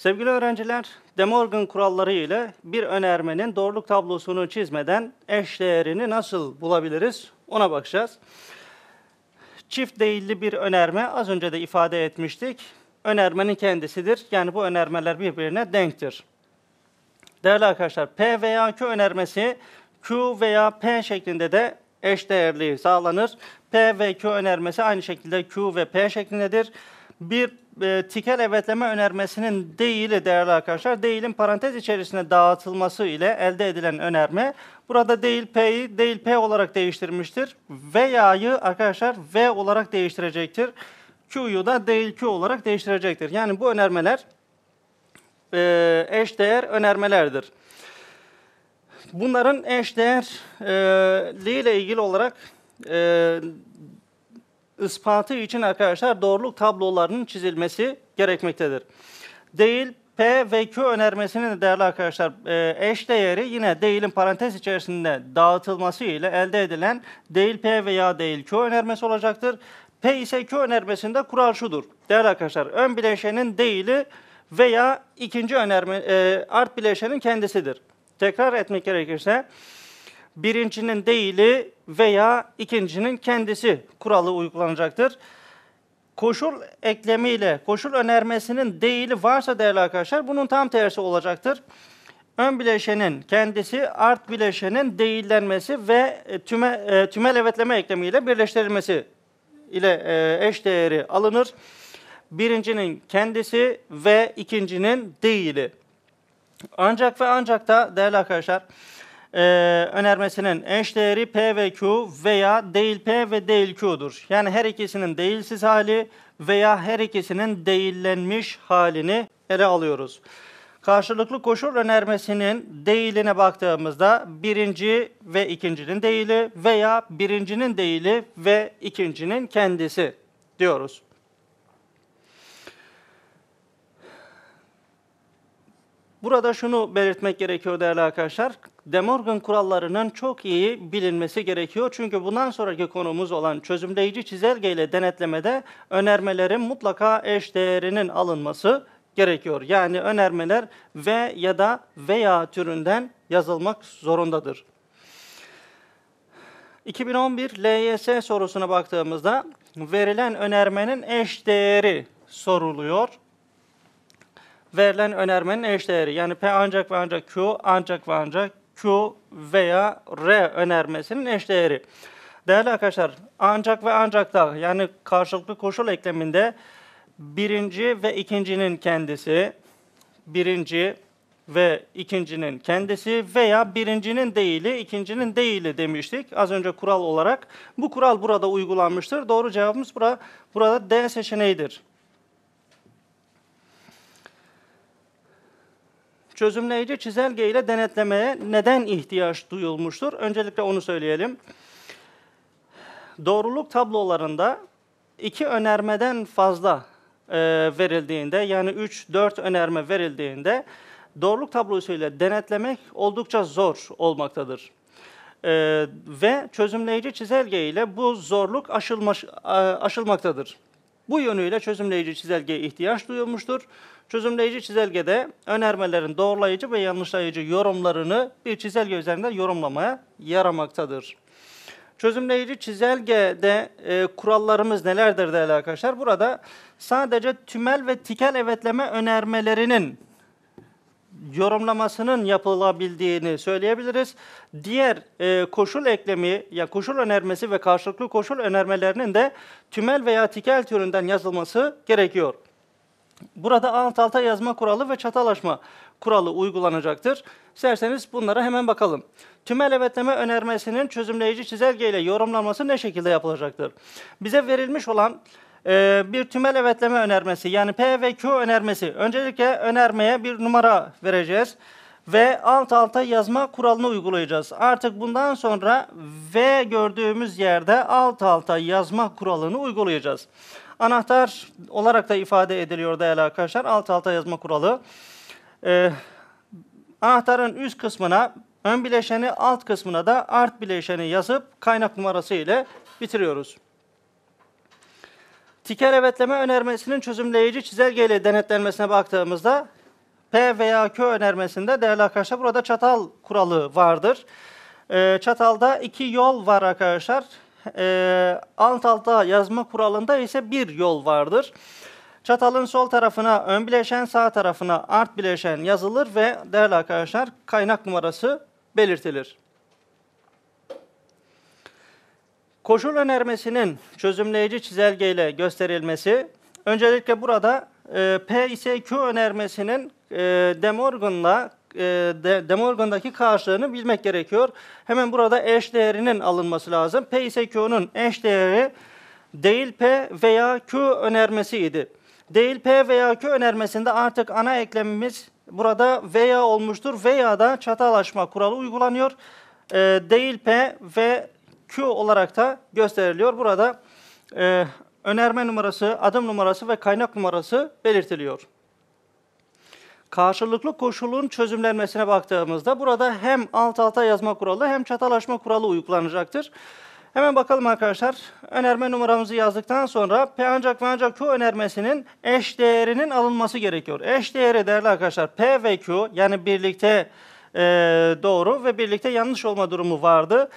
Sevgili öğrenciler, De Morgan kuralları ile bir önermenin doğruluk tablosunu çizmeden eş değerini nasıl bulabiliriz ona bakacağız. Çift değilli bir önerme az önce de ifade etmiştik. Önermenin kendisidir. Yani bu önermeler birbirine denktir. Değerli arkadaşlar, P veya Q önermesi Q veya P şeklinde de eşdeğerliği sağlanır. P ve Q önermesi aynı şekilde Q ve P şeklindedir. Bir e, tikel evetleme önermesinin değili değerli arkadaşlar, değilin parantez içerisine dağıtılması ile elde edilen önerme. Burada değil P'yi değil P olarak değiştirmiştir. Veya'yı arkadaşlar V olarak değiştirecektir. Q'yu da değil Q olarak değiştirecektir. Yani bu önermeler e, eşdeğer önermelerdir. Bunların eşdeğerliği ile ilgili olarak e, ispatı için arkadaşlar doğruluk tablolarının çizilmesi gerekmektedir. Değil P ve Q önermesinin de değerli arkadaşlar e, eş değeri yine değilin parantez içerisinde dağıtılması ile elde edilen değil P veya değil Q önermesi olacaktır. P ise Q önermesinde kural şudur. Değerli arkadaşlar ön bileşenin değili veya ikinci önerme e, art bileşenin kendisidir. Tekrar etmek gerekirse birincinin değili veya ikincinin kendisi kuralı uygulanacaktır. Koşul eklemiyle koşul önermesinin değili varsa değerli arkadaşlar bunun tam tersi olacaktır. Ön bileşenin kendisi art bileşenin değillenmesi ve e, tüme, e, tümel evetleme eklemiyle birleştirilmesi ile e, eş değeri alınır. Birincinin kendisi ve ikincinin değili. Ancak ve ancak da değerli arkadaşlar e, önermesinin eş değeri P ve Q veya değil P ve değil Q'dur. Yani her ikisinin değilsiz hali veya her ikisinin değillenmiş halini ele alıyoruz. Karşılıklı koşul önermesinin değiline baktığımızda birinci ve ikincinin değili veya birincinin değili ve ikincinin kendisi diyoruz. Burada şunu belirtmek gerekiyor değerli arkadaşlar. De Morgan kurallarının çok iyi bilinmesi gerekiyor. Çünkü bundan sonraki konumuz olan çözümleyici çizelge ile denetlemede önermelerin mutlaka eş değerinin alınması gerekiyor. Yani önermeler ve ya da veya türünden yazılmak zorundadır. 2011 LYS sorusuna baktığımızda verilen önermenin eş değeri soruluyor verilen önermenin eşdeğeri. Yani P ancak ve ancak Q ancak ve ancak Q veya R önermesinin eşdeğeri. Değerli arkadaşlar ancak ve ancak da yani karşılıklı koşul ekleminde birinci ve ikincinin kendisi, birinci ve ikincinin kendisi veya birincinin değili, ikincinin değili demiştik az önce kural olarak. Bu kural burada uygulanmıştır. Doğru cevabımız burada, burada D seçeneğidir. Çözümleyici çizelge ile denetlemeye neden ihtiyaç duyulmuştur? Öncelikle onu söyleyelim. Doğruluk tablolarında iki önermeden fazla e, verildiğinde yani 3-4 önerme verildiğinde doğruluk tablosuyla denetlemek oldukça zor olmaktadır. E, ve çözümleyici çizelge ile bu zorluk aşılmış, aşılmaktadır. Bu yönüyle çözümleyici çizelgeye ihtiyaç duyulmuştur. Çözümleyici çizelgede önermelerin doğrulayıcı ve yanlışlayıcı yorumlarını bir çizelge üzerinde yorumlamaya yaramaktadır. Çözümleyici çizelgede e, kurallarımız nelerdir değerli arkadaşlar? Burada sadece tümel ve tikel evetleme önermelerinin yorumlamasının yapılabildiğini söyleyebiliriz. Diğer e, koşul eklemi ya koşul önermesi ve karşılıklı koşul önermelerinin de tümel veya tikel türünden yazılması gerekiyor. Burada alt alta yazma kuralı ve çatalaşma kuralı uygulanacaktır. İsterseniz bunlara hemen bakalım. Tümel evetleme önermesinin çözümleyici çizelgeyle yorumlanması ne şekilde yapılacaktır? Bize verilmiş olan e, bir tümel evetleme önermesi yani P ve Q önermesi. Öncelikle önermeye bir numara vereceğiz ve alt alta yazma kuralını uygulayacağız. Artık bundan sonra V gördüğümüz yerde alt alta yazma kuralını uygulayacağız. Anahtar olarak da ifade ediliyor değerli arkadaşlar. Alt alta yazma kuralı. Ee, anahtarın üst kısmına ön bileşeni alt kısmına da art bileşeni yazıp kaynak numarası ile bitiriyoruz. Tiker evetleme önermesinin çözümleyici çizelgeyle denetlenmesine baktığımızda P veya Q önermesinde değerli arkadaşlar burada çatal kuralı vardır. Ee, çatalda iki yol var arkadaşlar. Ee, alt alta yazma kuralında ise bir yol vardır. Çatalın sol tarafına ön bileşen, sağ tarafına art bileşen yazılır ve değerli arkadaşlar kaynak numarası belirtilir. Koşul önermesinin çözümleyici çizelgeyle gösterilmesi, öncelikle burada e, P ise Q önermesinin e, De Morgan'la e, De, De Morgan'daki karşılığını bilmek gerekiyor. Hemen burada eş değerinin alınması lazım. P ise Q'nun eş değeri değil P veya Q önermesiydi. Değil P veya Q önermesinde artık ana eklemimiz burada veya olmuştur veya da çatalaşma kuralı uygulanıyor. E, değil P ve Q olarak da gösteriliyor. Burada e, önerme numarası, adım numarası ve kaynak numarası belirtiliyor. Karşılıklı koşulun çözümlenmesine baktığımızda burada hem alt alta yazma kuralı hem çatalaşma kuralı uygulanacaktır. Hemen bakalım arkadaşlar. Önerme numaramızı yazdıktan sonra P ancak ve ancak Q önermesinin eş değerinin alınması gerekiyor. Eş değeri değerli arkadaşlar P ve Q yani birlikte e, doğru ve birlikte yanlış olma durumu vardı.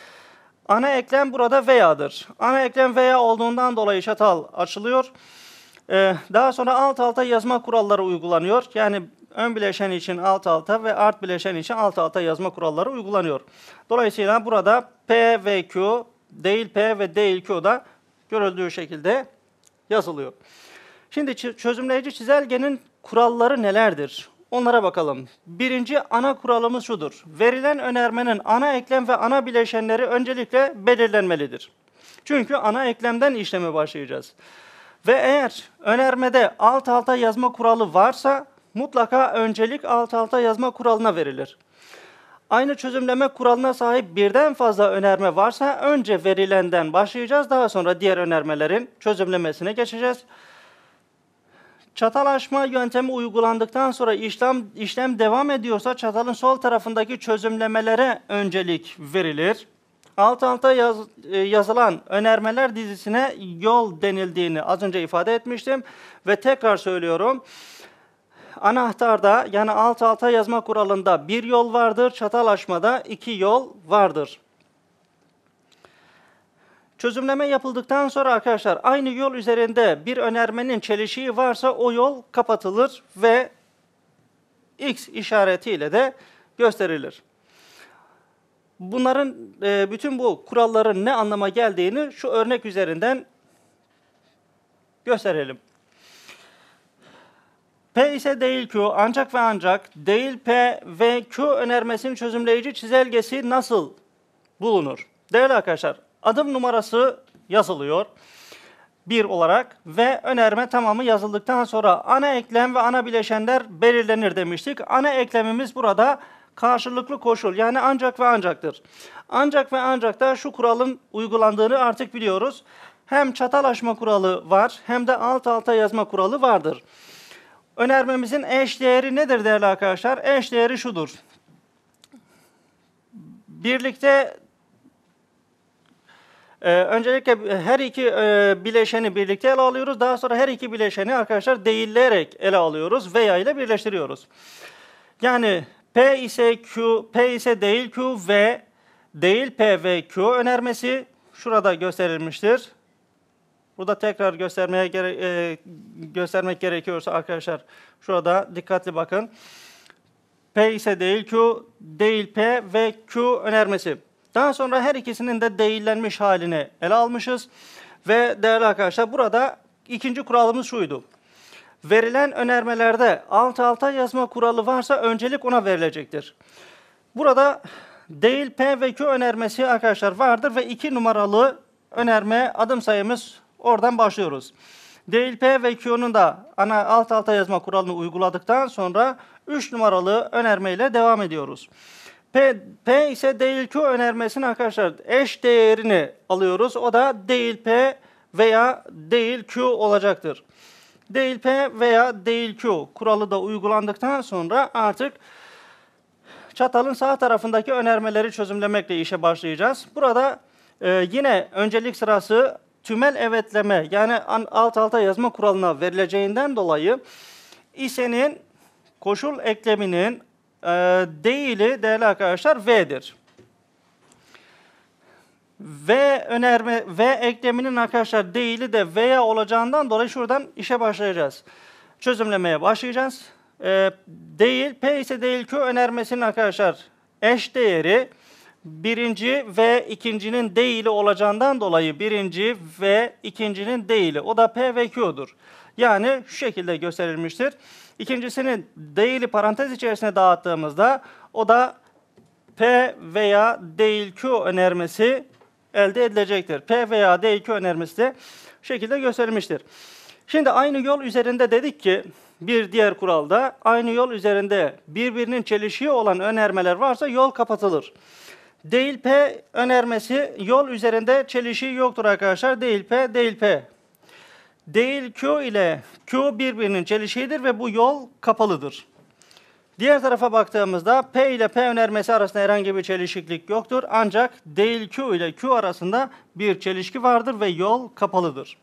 Ana eklem burada veya'dır. Ana eklem veya olduğundan dolayı çatal açılıyor. Ee, daha sonra alt alta yazma kuralları uygulanıyor. Yani ön bileşen için alt alta ve art bileşen için alt alta yazma kuralları uygulanıyor. Dolayısıyla burada P ve Q değil P ve değil Q da görüldüğü şekilde yazılıyor. Şimdi çözümleyici çizelgenin kuralları nelerdir? Onlara bakalım. Birinci ana kuralımız şudur. Verilen önermenin ana eklem ve ana bileşenleri öncelikle belirlenmelidir. Çünkü ana eklemden işleme başlayacağız. Ve eğer önermede alt alta yazma kuralı varsa mutlaka öncelik alt alta yazma kuralına verilir. Aynı çözümleme kuralına sahip birden fazla önerme varsa önce verilenden başlayacağız. Daha sonra diğer önermelerin çözümlemesine geçeceğiz. Çatalaşma yöntemi uygulandıktan sonra işlem işlem devam ediyorsa çatalın sol tarafındaki çözümlemelere öncelik verilir. Alt alta yaz, e, yazılan önermeler dizisine yol denildiğini az önce ifade etmiştim ve tekrar söylüyorum. Anahtarda yani alt alta yazma kuralında bir yol vardır, çatalaşmada iki yol vardır. Çözümleme yapıldıktan sonra arkadaşlar aynı yol üzerinde bir önermenin çelişiği varsa o yol kapatılır ve X işaretiyle de gösterilir. Bunların e, bütün bu kuralların ne anlama geldiğini şu örnek üzerinden gösterelim. P ise değil Q ancak ve ancak değil P ve Q önermesinin çözümleyici çizelgesi nasıl bulunur? Değerli arkadaşlar Adım numarası yazılıyor. Bir olarak ve önerme tamamı yazıldıktan sonra ana eklem ve ana bileşenler belirlenir demiştik. Ana eklemimiz burada karşılıklı koşul yani ancak ve ancaktır. Ancak ve ancak da şu kuralın uygulandığını artık biliyoruz. Hem çatalaşma kuralı var hem de alt alta yazma kuralı vardır. Önermemizin eş değeri nedir değerli arkadaşlar? Eş değeri şudur. Birlikte ee, öncelikle her iki e, bileşeni birlikte ele alıyoruz. Daha sonra her iki bileşeni arkadaşlar değilleyerek ele alıyoruz veya ile birleştiriyoruz. Yani P ise Q, P ise değil Q ve değil P ve Q önermesi şurada gösterilmiştir. Burada tekrar göstermeye gere e, göstermek gerekiyorsa arkadaşlar şurada dikkatli bakın. P ise değil Q, değil P ve Q önermesi. Daha sonra her ikisinin de değillenmiş halini ele almışız. Ve değerli arkadaşlar burada ikinci kuralımız şuydu. Verilen önermelerde alt alta yazma kuralı varsa öncelik ona verilecektir. Burada değil P ve Q önermesi arkadaşlar vardır ve iki numaralı önerme adım sayımız oradan başlıyoruz. Değil P ve Q'nun da ana alt alta yazma kuralını uyguladıktan sonra 3 numaralı önermeyle devam ediyoruz. P, P ise değil Q önermesinin arkadaşlar eş değerini alıyoruz. O da değil P veya değil Q olacaktır. Değil P veya değil Q kuralı da uygulandıktan sonra artık çatalın sağ tarafındaki önermeleri çözümlemekle işe başlayacağız. Burada e, yine öncelik sırası tümel evetleme yani alt alta yazma kuralına verileceğinden dolayı isenin koşul ekleminin değili değerli arkadaşlar V'dir. V önerme V ekleminin arkadaşlar değili de V'ye olacağından dolayı şuradan işe başlayacağız. Çözümlemeye başlayacağız. Ee, değil P ise değil Q önermesinin arkadaşlar eş değeri birinci ve ikincinin değili olacağından dolayı birinci ve ikincinin değili. O da P ve Q'dur. Yani şu şekilde gösterilmiştir. İkincisinin değili parantez içerisine dağıttığımızda o da P veya değil Q önermesi elde edilecektir. P veya değil Q önermesi de şu şekilde gösterilmiştir. Şimdi aynı yol üzerinde dedik ki bir diğer kuralda aynı yol üzerinde birbirinin çelişiği olan önermeler varsa yol kapatılır. Değil P önermesi yol üzerinde çelişiği yoktur arkadaşlar. Değil P, değil P. Değil Q ile Q birbirinin çelişiğidir ve bu yol kapalıdır. Diğer tarafa baktığımızda P ile P önermesi arasında herhangi bir çelişiklik yoktur. Ancak değil Q ile Q arasında bir çelişki vardır ve yol kapalıdır.